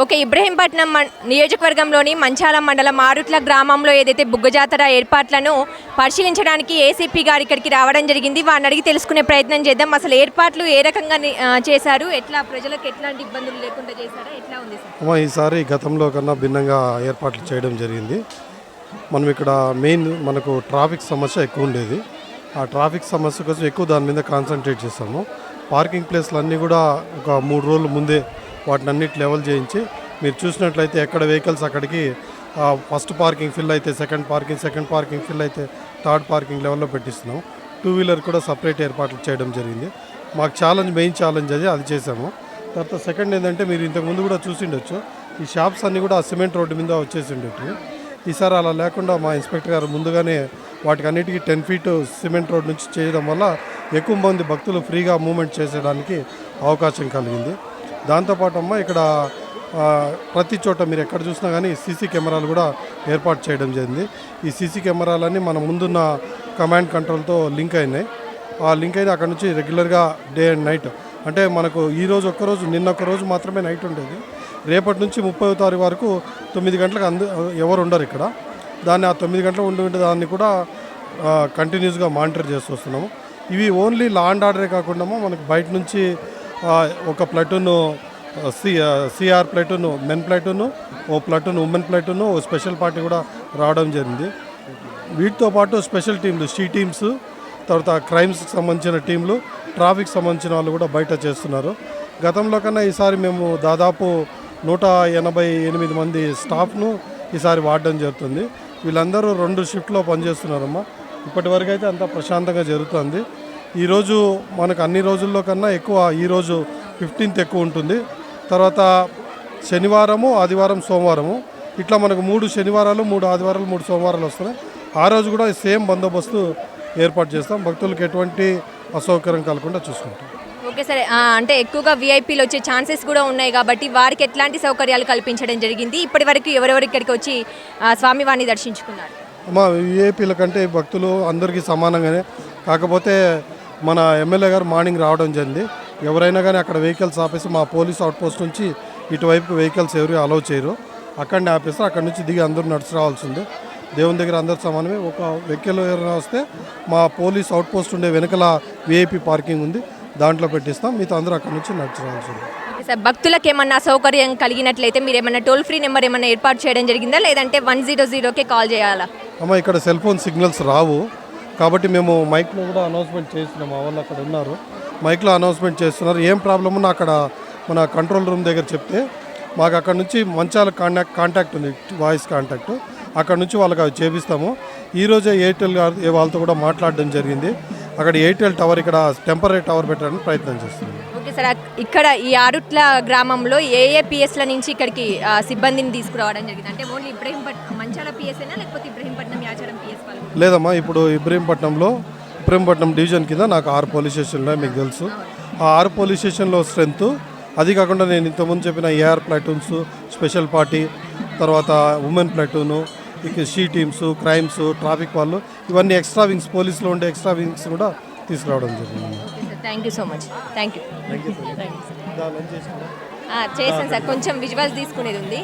Okay Ibrahimpatnam నియోజకవర్గంలోని మంచాల మండలం మారుట్ల గ్రామంలో ఏదైతే బుగ్గ జాతర ఏర్పాట్లను పరిశీలించడానికి ఏసీపీ గారు ఇక్కడికి రావడం జరిగింది వారిని అడిగి తెలుసుకునే ప్రయత్నం చేద్దాం. అసలు ఏర్పాట్లు ఏ రకంగా చేశారు? ఎట్లా ప్రజలకు ఎట్లాంటి ఇబ్బందులు లేకుండా చేశారా? ఎట్లా ఉంది సార్? ఈసారి గతంలో కన్నా భిన్నంగా ఏర్పాట్లు చేయడం జరిగింది. మనం ఇక్కడ మెయిన్ మనకు ట్రాఫిక్ సమస్య ఎక్కువ ఉండేది. ఆ ట్రాఫిక్ సమస్య కోసం ఎక్కువ దాని మీద కాన్సన్ట్రేట్ చేస్తాము పార్కింగ్ ప్లేస్లు అన్నీ కూడా ఒక మూడు రోజుల ముందే వాటిని అన్నిటి లెవెల్ చేయించి మీరు చూసినట్లయితే ఎక్కడ వెహికల్స్ అక్కడికి ఫస్ట్ పార్కింగ్ ఫిల్ అయితే second parking second parking fill అయితే థర్డ్ పార్కింగ్ లెవెల్లో పెట్టిస్తున్నాం. టూ వీలర్ కూడా సపరేట్ ఏర్పాట్లు చేయడం జరిగింది. మాకు ఛాలెంజ్ మెయిన్ ఛాలెంజ్ అది అది చేసాము తర్వాత సెకండ్ ఏంటంటే మీరు ఇంతకు ముందు కూడా చూసిండొచ్చు ఈ షాప్స్ అన్నీ కూడా ఆ సిమెంట్ రోడ్డు మీద వచ్చేసి ఉండేవి ఈసారి అలా లేకుండా మా ఇన్స్పెక్టర్ గారు ముందుగానే వాటికి అన్నిటికీ టెన్ ఫీట్ సిమెంట్ రోడ్ నుంచి చేయడం వల్ల ఎక్కువ మంది భక్తులు ఫ్రీగా మూమెంట్ చేసేయడానికి అవకాశం కలిగింది. దాంతోపాటు అమ్మ ఇక్కడ ప్రతి చోట మీరు ఎక్కడ చూసినా కానీ సీసీ కెమెరాలు కూడా ఏర్పాటు చేయడం జరిగింది. ఈ సీసీ కెమెరాలన్నీ మన ముందున్న కమాండ్ కంట్రోల్తో లింక్ అయినాయి. ఆ లింక్ అయితే అక్కడ నుంచి రెగ్యులర్గా డే అండ్ నైట్. అంటే మనకు ఈ రోజు ఒక్కరోజు నిన్న ఒక్క రోజు మాత్రమే నైట్ ఉండేది. రేపటి నుంచి ముప్పై తారీఖు వరకు తొమ్మిది గంటలకు అందు ఎవరు ఉండరు ఇక్కడ. దాన్ని ఆ తొమ్మిది గంటలు ఉండి ఉండే దాన్ని కూడా కంటిన్యూస్గా మానిటర్ చేస్తూ వస్తున్నాము. ఇవి ఓన్లీ లా అండ్ ఆర్డరే కాకుండా మనకు బయట నుంచి ఒక platoon C CR platoon men platoon ఓ ప్లటూన్ ఉమెన్ ప్లటూను ఓ స్పెషల్ పార్టీ కూడా రావడం జరిగింది. వీటితో పాటు స్పెషల్ టీంలు షీ టీమ్స్ తర్వాత క్రైమ్స్కి సంబంధించిన టీంలు ట్రాఫిక్ సంబంధించిన వాళ్ళు కూడా బయట చేస్తున్నారు. గతంలో కన్నా ఈసారి మేము దాదాపు నూట ఎనభై ఎనిమిది మంది స్టాఫ్ను ఈసారి వాడడం జరుగుతుంది. వీళ్ళందరూ రెండు షిఫ్ట్లో పనిచేస్తున్నారమ్మా. ఇప్పటివరకు అయితే అంతా ప్రశాంతంగా జరుగుతుంది. ఈరోజు మనకు అన్ని రోజుల్లో కన్నా ఎక్కువ ఈరోజు ఫిఫ్టీన్త్ ఎక్కువ ఉంటుంది. తర్వాత శనివారము ఆదివారం సోమవారము. ఇట్లా మనకు మూడు శనివారాలు మూడు ఆదివారాలు మూడు సోమవారాలు వస్తున్నాయి. ఆ రోజు కూడా సేమ్ బందోబస్తు ఏర్పాటు చేస్తాం. భక్తులకు ఎటువంటి అసౌకర్యం కలగకుండా చూసుకుంటాం. ఓకే సరే. అంటే ఎక్కువగా విఐపీలు వచ్చే ఛాన్సెస్ కూడా ఉన్నాయి కాబట్టి వారికి ఎట్లాంటి సౌకర్యాలు కల్పించడం జరిగింది. ఇప్పటి వరకు ఎవరెవరు ఇక్కడికి వచ్చి స్వామివారిని దర్శించుకున్నారు? మా విఐపీల కంటే భక్తులు అందరికీ సమానంగానే. కాకపోతే మన ఎమ్మెల్యే గారు మార్నింగ్ రావడం జరిగింది. ఎవరైనా కానీ అక్కడ వెహికల్స్ ఆపేసి మా పోలీస్ అవుట్ పోస్ట్ నుంచి ఇటువైపు వెహికల్స్ ఎవరు అలౌ చేయరు. అక్కడనే ఆపేస్తారు. అక్కడ నుంచి దిగి అందరూ నడిచి రావాల్సిందే దేవుని దగ్గర అందరు సమానమే. ఒక వెహికల్ ఎవరైనా వస్తే మా పోలీస్ అవుట్ పోస్ట్ ఉండే వెనకల విఐపి పార్కింగ్ ఉంది. దాంట్లో పెట్టిస్తాం. మిగతా అందరూ అక్కడ నుంచి నడిచి రావాల్సిందే సార్. భక్తులకు ఏమన్నా సౌకర్యం కలిగినట్లయితే మీరు ఏమన్నా టోల్ ఫ్రీ నెంబర్ ఏమన్నా ఏర్పాటు చేయడం జరిగిందా? లేదంటే వన్ జీరో జీరోకే కాల్ చేయాలా? అమ్మ ఇక్కడ సెల్ ఫోన్ సిగ్నల్స్ రావు. కాబట్టి మేము మైక్లో కూడా అనౌన్స్మెంట్ చేస్తున్నాము మా వాళ్ళు అక్కడ ఉన్నారు. మైక్లో అనౌన్స్మెంట్ చేస్తున్నారు. ఏం ప్రాబ్లమ్ ఉన్నా అక్కడ మన కంట్రోల్ రూమ్ దగ్గర చెప్తే మాకు అక్కడ నుంచి మంచాల కాంటాక్ట్ కాంటాక్ట్ ఉంది వాయిస్ కాంటాక్ట్. అక్కడ నుంచి వాళ్ళకి అవి చేపిస్తాము. ఈరోజే ఎయిర్టెల్ వాళ్ళతో కూడా మాట్లాడడం జరిగింది. అక్కడ ఎయిర్టెల్ టవర్ ఇక్కడ టెంపరీ టవర్ పెట్టడానికి ప్రయత్నం చేస్తున్నాం ఓకే సార్ ఇక్కడ ఈ ఆరుట్ల గ్రామంలో ఏ ఏ పిఎస్ల నుంచి ఇక్కడికి ఆ, సిబ్బందిని తీసుకురావడం జరిగింది. అంటే ఓన్లీ ఇబ్రహీంపట్నం మంచాల పిఎస్ఏనా లేకపోతే ఇబ్రహీంపట్నం యాచారం పిఎస్ వాళ్ళు లేదమ్మా ఇప్పుడు ఇబ్రహీంపట్నంలో ఇబ్రహీంపట్నం డివిజన్ కింద నాకు ఆరు పోలీస్ స్టేషన్లు మీకు తెలుసు. ఆ ఆరు పోలీస్ స్టేషన్లో స్ట్రెంత్ అది కాకుండా నేను ఇంతకుముందు చెప్పిన ఏఆర్ ప్లాటూన్స్ స్పెషల్ పార్టీ తర్వాత ఉమెన్ ప్లాటూను ఇక షీ టీమ్స్ క్రైమ్స్ ట్రాఫిక్ వాళ్ళు ఇవన్నీ ఎక్స్ట్రా వింగ్స్ పోలీసులో ఉండే ఎక్స్ట్రా వింగ్స్ కూడా తీసుకురావడం జరిగింది. Thank you so much thank you చేసాను సార్ కొంచెం విజువల్స్ తీసుకునేది ఉంది.